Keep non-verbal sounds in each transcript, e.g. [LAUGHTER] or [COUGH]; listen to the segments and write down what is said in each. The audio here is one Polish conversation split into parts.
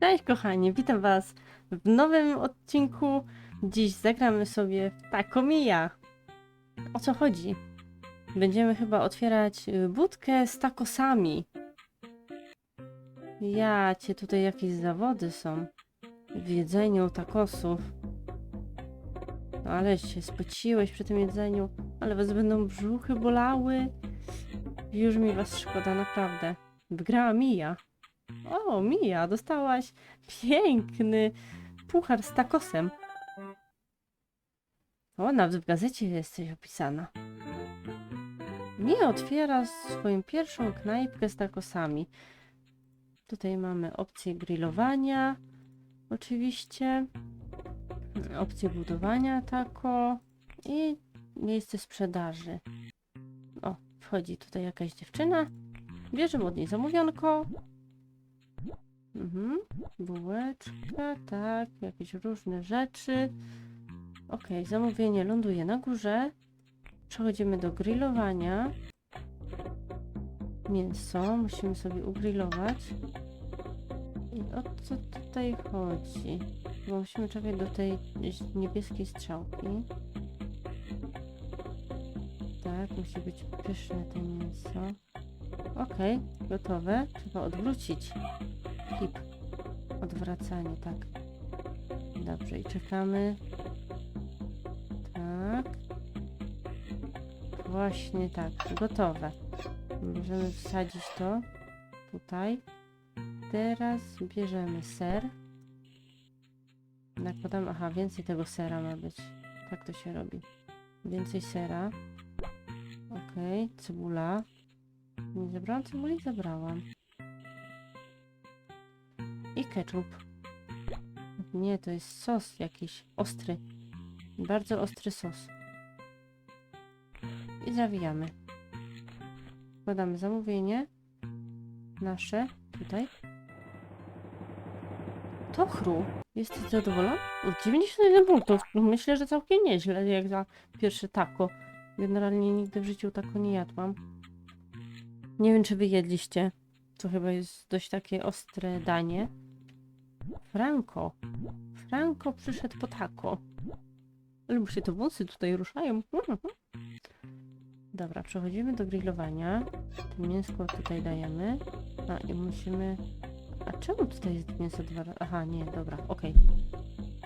Cześć kochani, witam was w nowym odcinku. Dziś zagramy sobie w Takomija. O co chodzi? Będziemy chyba otwierać y, budkę z takosami. Ja cię tutaj jakieś zawody są w jedzeniu takosów. No ale się spociłeś przy tym jedzeniu, ale was będą brzuchy bolały. Już mi was szkoda, naprawdę. Wygrała Mija. O, Mija, dostałaś piękny puchar z takosem. O, nawet w gazecie jesteś opisana. Mija otwiera swoją pierwszą knajpkę z takosami. Tutaj mamy opcję grillowania, oczywiście, opcję budowania tako i miejsce sprzedaży. O, wchodzi tutaj jakaś dziewczyna. Bierzemy od niej zamówionko. Mhm. Bułeczka, tak, jakieś różne rzeczy. Ok, zamówienie ląduje na górze. Przechodzimy do grillowania. Mięso musimy sobie ugrillować. I o co tutaj chodzi? Bo musimy czekać do tej niebieskiej strzałki. Tak, musi być pyszne to mięso. Okej, gotowe. Trzeba odwrócić. Flip. Odwracanie, tak. Dobrze, i czekamy. Tak. Właśnie tak, gotowe. Możemy wsadzić to tutaj. Teraz bierzemy ser. Nakładam, aha, więcej tego sera ma być. Tak to się robi. Więcej sera. Okej, cebula. Nie zabrałam cebuli? Zabrałam. I ketchup. Nie, to jest sos jakiś ostry. Bardzo ostry sos. I zawijamy. Wkładamy zamówienie. Nasze. Tutaj. Tochru. Jesteś zadowolony? O, 91 punktów. No, Myślę, że całkiem nieźle, jak za pierwsze taco. Generalnie nigdy w życiu taco nie jadłam. Nie wiem, czy wy jedliście. To chyba jest dość takie ostre danie. Franco. Franco przyszedł po taco. Ale mu się te włosy tutaj ruszają. Dobra, przechodzimy do grillowania. Mięsko tutaj dajemy. A i musimy... A czemu tutaj jest mięso dwa razy? Aha, nie, dobra, okej.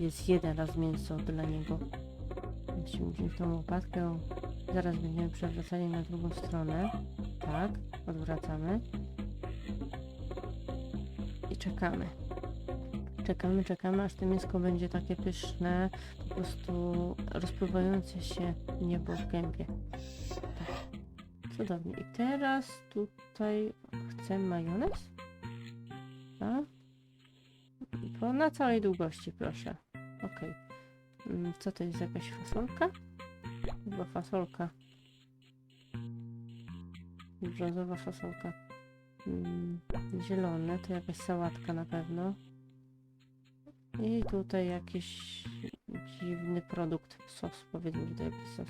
Jest jeden raz mięso dla niego. Musimy wziąć tą łopatkę. Zaraz będziemy przewracali na drugą stronę. Tak, odwracamy. I czekamy. Czekamy, czekamy, aż to mięsko będzie takie pyszne, po prostu rozpływające się niebo w gębie. Tak. Cudownie. I teraz tutaj chcę majonez. A? Po, na całej długości, proszę. Ok. Mm, Co to jest? Jakaś fasolka? Chyba fasolka. Brązowa fasolka. Mm, zielone to jakaś sałatka na pewno. I tutaj jakiś dziwny produkt. Sos, powiedzmy, że to jakiś sos.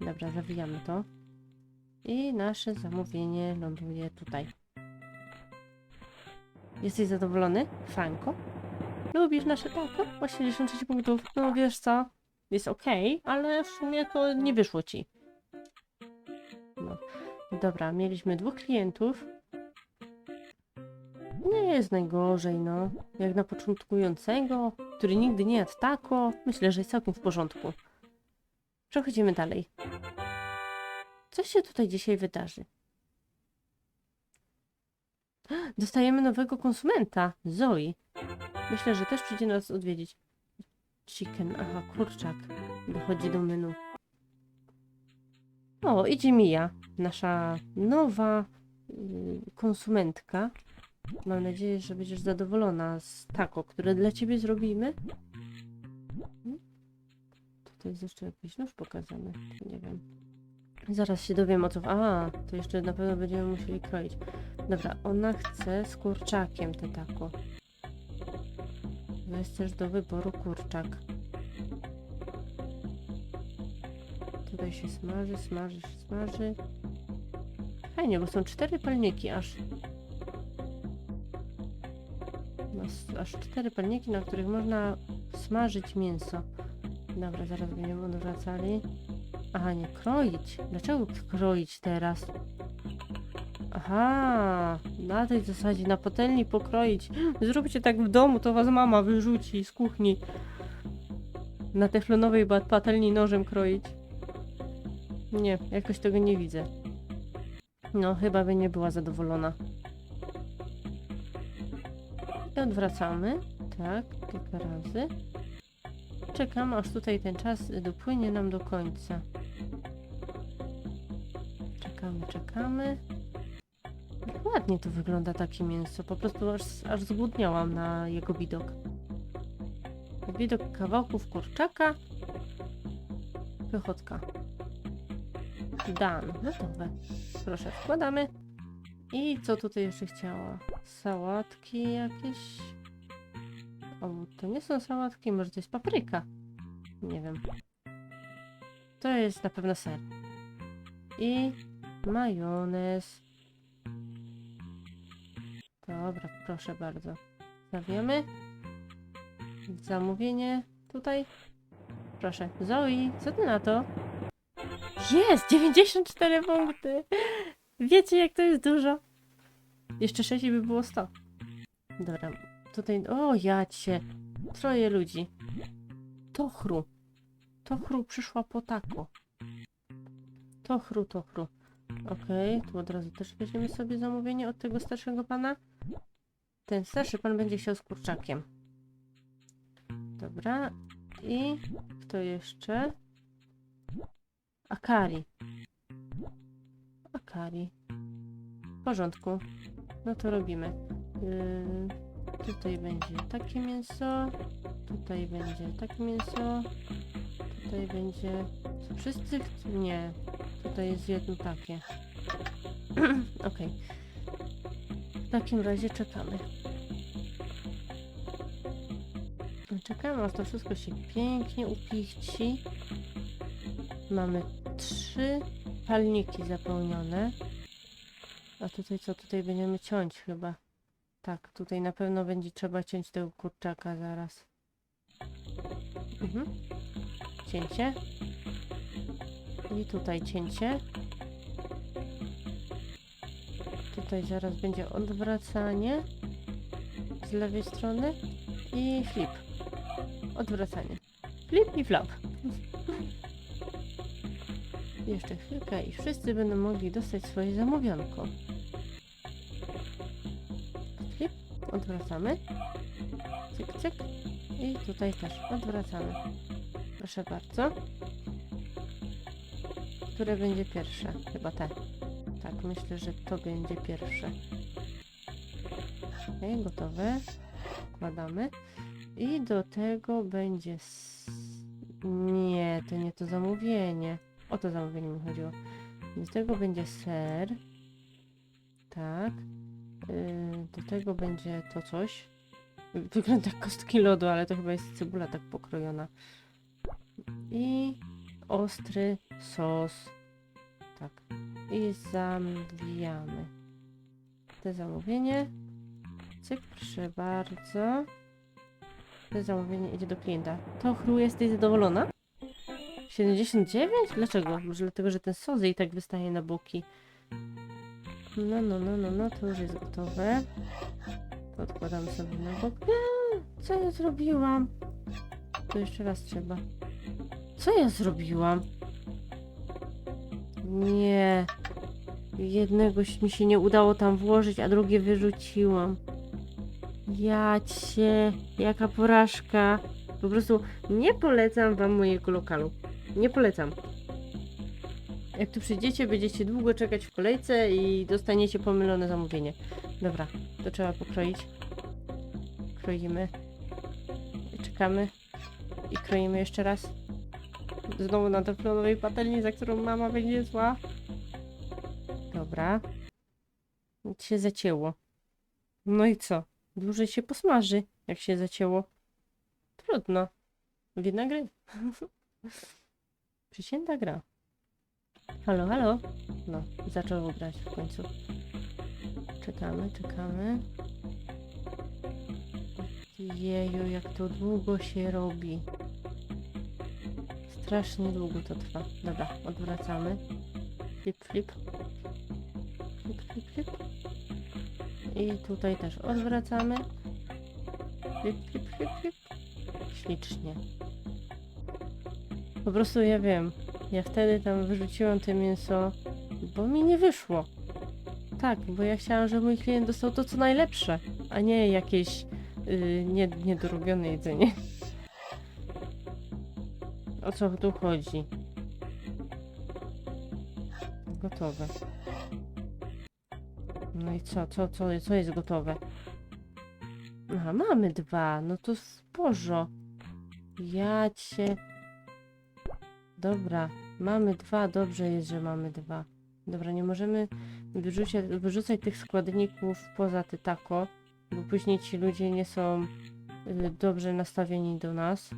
Dobra, zawijamy to. I nasze zamówienie ląduje tutaj. Jesteś zadowolony, Franco? Lubisz nasze tako? 86 punktów. No wiesz co? Jest ok, ale w sumie to nie wyszło ci. No. Dobra, mieliśmy dwóch klientów. Nie jest najgorzej, no. Jak na początkującego, który nigdy nie jadł tako, myślę, że jest całkiem w porządku. Przechodzimy dalej. Co się tutaj dzisiaj wydarzy? Dostajemy nowego konsumenta, Zoe. Myślę, że też przyjdzie nas odwiedzić. Chicken, aha, kurczak. Dochodzi do menu. O, idzie Mija, nasza nowa y, konsumentka. Mam nadzieję, że będziesz zadowolona z tako, które dla ciebie zrobimy. Hmm? Tutaj jest jeszcze jakiś nóż pokazany. Nie wiem. Zaraz się dowiem o co. A, to jeszcze na pewno będziemy musieli kroić. Dobra, ona chce z kurczakiem te tako. Jest też do wyboru kurczak. Tutaj się smaży, smaży, smaży. Fajnie, bo są cztery palniki aż. Aż cztery palniki, na których można smażyć mięso. Dobra, zaraz będziemy odwracali. Aha, nie, kroić. Dlaczego kroić teraz? Aha, na tej zasadzie, na patelni pokroić. Zróbcie tak w domu, to was mama wyrzuci z kuchni. Na teflonowej patelni nożem kroić. Nie, jakoś tego nie widzę. No, chyba by nie była zadowolona. Odwracamy. Tak, kilka razy. Czekam, aż tutaj ten czas dopłynie nam do końca. Czekamy, czekamy. Ładnie to wygląda takie mięso. Po prostu aż, aż zgłodniałam na jego widok. Widok kawałków kurczaka. Wychodka. Dan. Gotowe. Proszę, wkładamy. I co tutaj jeszcze chciała? Sałatki jakieś? O, to nie są sałatki, może to jest papryka. Nie wiem. To jest na pewno ser. I majonez. Dobra, proszę bardzo. Stawiamy. Zamówienie tutaj. Proszę. Zoe, co ty na to? Jest! 94 punkty! Wiecie, jak to jest dużo? Jeszcze 6 i by było 100. Dobra, tutaj... O, jacie! Troje ludzi. Tochru. Tochru przyszła po taku. Tochru, tochru. Okej, tu od razu też weźmiemy sobie zamówienie od tego starszego pana. Ten starszy pan będzie chciał z kurczakiem. Dobra. I kto jeszcze? Akari. W porządku. No to robimy. Yy, tutaj będzie takie mięso. Tutaj będzie takie mięso. Tutaj będzie... Co wszyscy? Nie. Tutaj jest jedno takie. [CLEARS THROAT] Okej. W takim razie czekamy. Czekamy, aż to wszystko się pięknie upichci. Mamy trzy palniki zapełnione. A tutaj co? Tutaj będziemy ciąć chyba. Tak, tutaj na pewno będzie trzeba ciąć tego kurczaka zaraz. Mhm. Cięcie. I tutaj cięcie. Tutaj zaraz będzie odwracanie z lewej strony i flip. Odwracanie. Flip i flap. Jeszcze chwilkę i wszyscy będą mogli dostać swoje zamówionko. Flip, odwracamy. Cyk, cyk. I tutaj też odwracamy. Proszę bardzo. Które będzie pierwsze? Chyba te. Tak, myślę, że to będzie pierwsze. Ok, gotowe. Wkładamy. I do tego będzie... s- Nie, to nie to zamówienie. O to zamówienie mi chodziło. Do tego będzie ser. Tak. Do tego będzie to coś. Wygląda jak kostki lodu, ale to chyba jest cebula tak pokrojona. I ostry sos. Tak. I zamówiamy. Te zamówienie. Cyk, proszę bardzo. To zamówienie idzie do klienta. To chru, jesteś zadowolona? 79? Dlaczego? Może dlatego, że ten sos i tak wystaje na boki. No, no, no, no, no, to już jest gotowe. To odkładamy sobie na bok. Eee, Co ja zrobiłam? To jeszcze raz trzeba. Co ja zrobiłam? Nie. Jednego mi się nie udało tam włożyć, a drugie wyrzuciłam. Ja cię, jaka porażka. Po prostu nie polecam wam mojego lokalu. Nie polecam. Jak tu przyjdziecie, będziecie długo czekać w kolejce i dostaniecie pomylone zamówienie. Dobra, to trzeba pokroić. Kroimy. Czekamy. I kroimy jeszcze raz. Znowu na teflonowej patelni, za którą mama będzie zła. Dobra. Nic się zacięło. No i co? Dłużej się posmaży, jak się zacięło. Trudno. Widna gry. [LAUGHS] Przysięta gra. Halo, halo. No, zaczęło grać w końcu. Czekamy, czekamy. Jeju, jak to długo się robi. Strasznie długo to trwa. Dobra, odwracamy. Flip, flip. Flip, flip, flip. I tutaj też odwracamy. Flip, flip, flip, flip. Ślicznie. Po prostu ja wiem. Ja wtedy tam wyrzuciłam to mięso, bo mi nie wyszło. Tak, bo ja chciałam, żeby mój klient dostał to co najlepsze, a nie jakieś yy, nie, niedorobione jedzenie. O co tu chodzi? Gotowe. No i co, co, co, co jest gotowe? Aha, mamy dwa, no to sporzo. Ja cię... Dobra, mamy dwa, dobrze jest, że mamy dwa. Dobra, nie możemy wyrzucać, wyrzucać tych składników poza te tako, bo później ci ludzie nie są y, dobrze nastawieni do nas.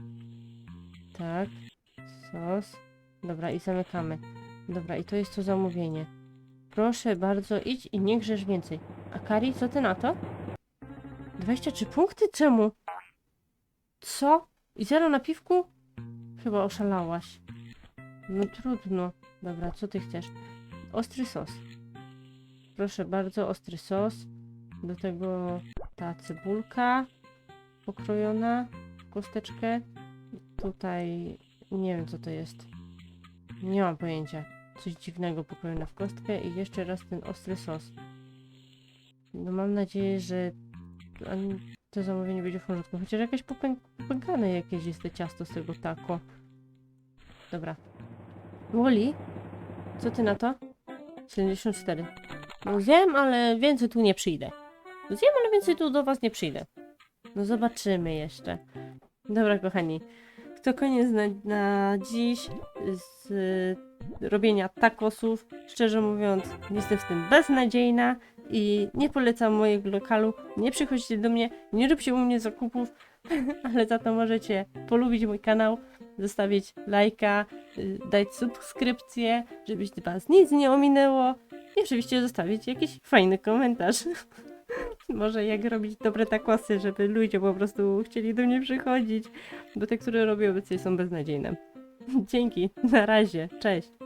Tak, sos. Dobra, i zamykamy. Dobra, i to jest to zamówienie. Proszę bardzo, idź i nie grzesz więcej. A Kari, co ty na to? 23 punkty? Czemu? Co? I zero na piwku? Chyba oszalałaś. No trudno. Dobra, co ty chcesz? Ostry sos. Proszę bardzo, ostry sos. Do tego ta cebulka pokrojona w kosteczkę. Tutaj nie wiem co to jest. Nie mam pojęcia. Coś dziwnego pokrojone w kostkę i jeszcze raz ten ostry sos. No mam nadzieję, że to zamówienie będzie w porządku. Chociaż jakieś popę- popękane jakieś jest to ciasto z tego taco. Dobra. Woli? Co ty na to? 74. No zjem, ale więcej tu nie przyjdę. Zjem, ale więcej tu do was nie przyjdę. No zobaczymy jeszcze. Dobra, kochani. To koniec na, na dziś z y, robienia takosów. Szczerze mówiąc, jestem w tym beznadziejna i nie polecam mojego lokalu. Nie przychodźcie do mnie, nie róbcie u mnie zakupów, [LAUGHS] ale za to możecie polubić mój kanał, zostawić lajka, y, dać subskrypcję, żebyś was nic nie ominęło i oczywiście zostawić jakiś fajny komentarz. [LAUGHS] Może jak robić dobre takosy, żeby ludzie po prostu chcieli do mnie przychodzić, bo te, które robię obecnie są beznadziejne. [LAUGHS] Dzięki, na razie, cześć.